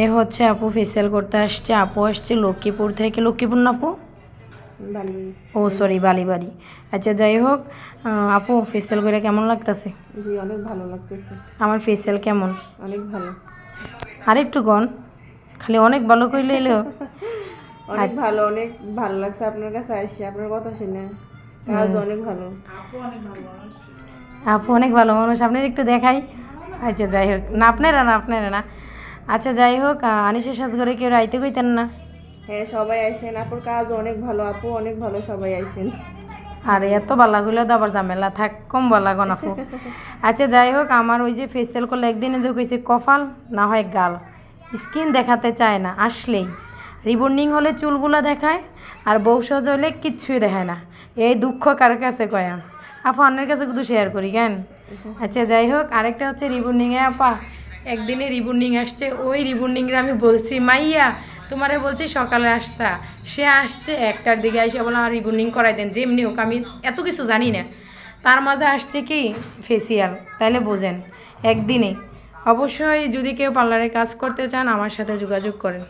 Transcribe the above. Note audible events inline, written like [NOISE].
এ হচ্ছে আপু ফেসিয়াল করতে আসছে। আপু আসছে লক্ষ্মীপুর থেকে। লক্ষ্মীপুর না আপু? Oh sorry Balibari. আচ্ছা যাই হোক আপু ফেসিয়াল করে কেমন লাগতেছে? জি অনেক ভালো লাগতেছে। আমার ফেসিয়াল কেমন? অনেক ভালো। আর একটু গন খালি অনেক ভালো কইলে এলো। [LAUGHS] অনেক ভালো অনেক ভালো লাগছে আপনার কাছে আসছি আপনার কথা শুনে। কাজ অনেক ভালো। আপু অনেক ভালো মানুষ আপনার একটু দেখাই। আচ্ছা যাই হোক। না আপনারা না আপনারা না। আচ্ছা যাই হোক আনিসের সাজঘরে কেউ রাইতে কইতেন না। হ্যাঁ সবাই আসেন আপুর কাজ অনেক ভালো। আপু অনেক ভালো সবাই আসেন আর এত বালা গুলো তো আবার ঝামেলা। থাক কম বালা গন আপু। আচ্ছা যাই হোক আমার ওই যে ফেসিয়াল করলে একদিনে কইছে কপাল না হয় গাল। স্কিন দেখাতে চায় না আসলেই। রিবন্ডিং হলে চুলগুলো দেখায় আর বউ সাজ হলে কিচ্ছুই দেখায় না। এই দুঃখ কার কাছে কয়া আপু অন্যের কাছে কিন্তু শেয়ার করি কেন? আচ্ছা যাই হোক আরেকটা হচ্ছে রিবন্ডিংয়ে আপা। একদিনে রিবন্ডিং আসছে, ওই রিবন্ডিংরা আমি বলছি, মাইয়া, তোমারে বলছি সকালে আসতা। সে আসছে, একটার দিকে এসে বলে, আমার রিবন্ডিং করাই দেন। যেমনি হোক, আমি এত কিছু জানি না। তার মাঝে আসছে কি? ফেসিয়াল, তাইলে বোঝেন, একদিনে। অবশ্যই যদি কেউ পার্লারে কাজ করতে চান, আমার সাথে যোগাযোগ করেন।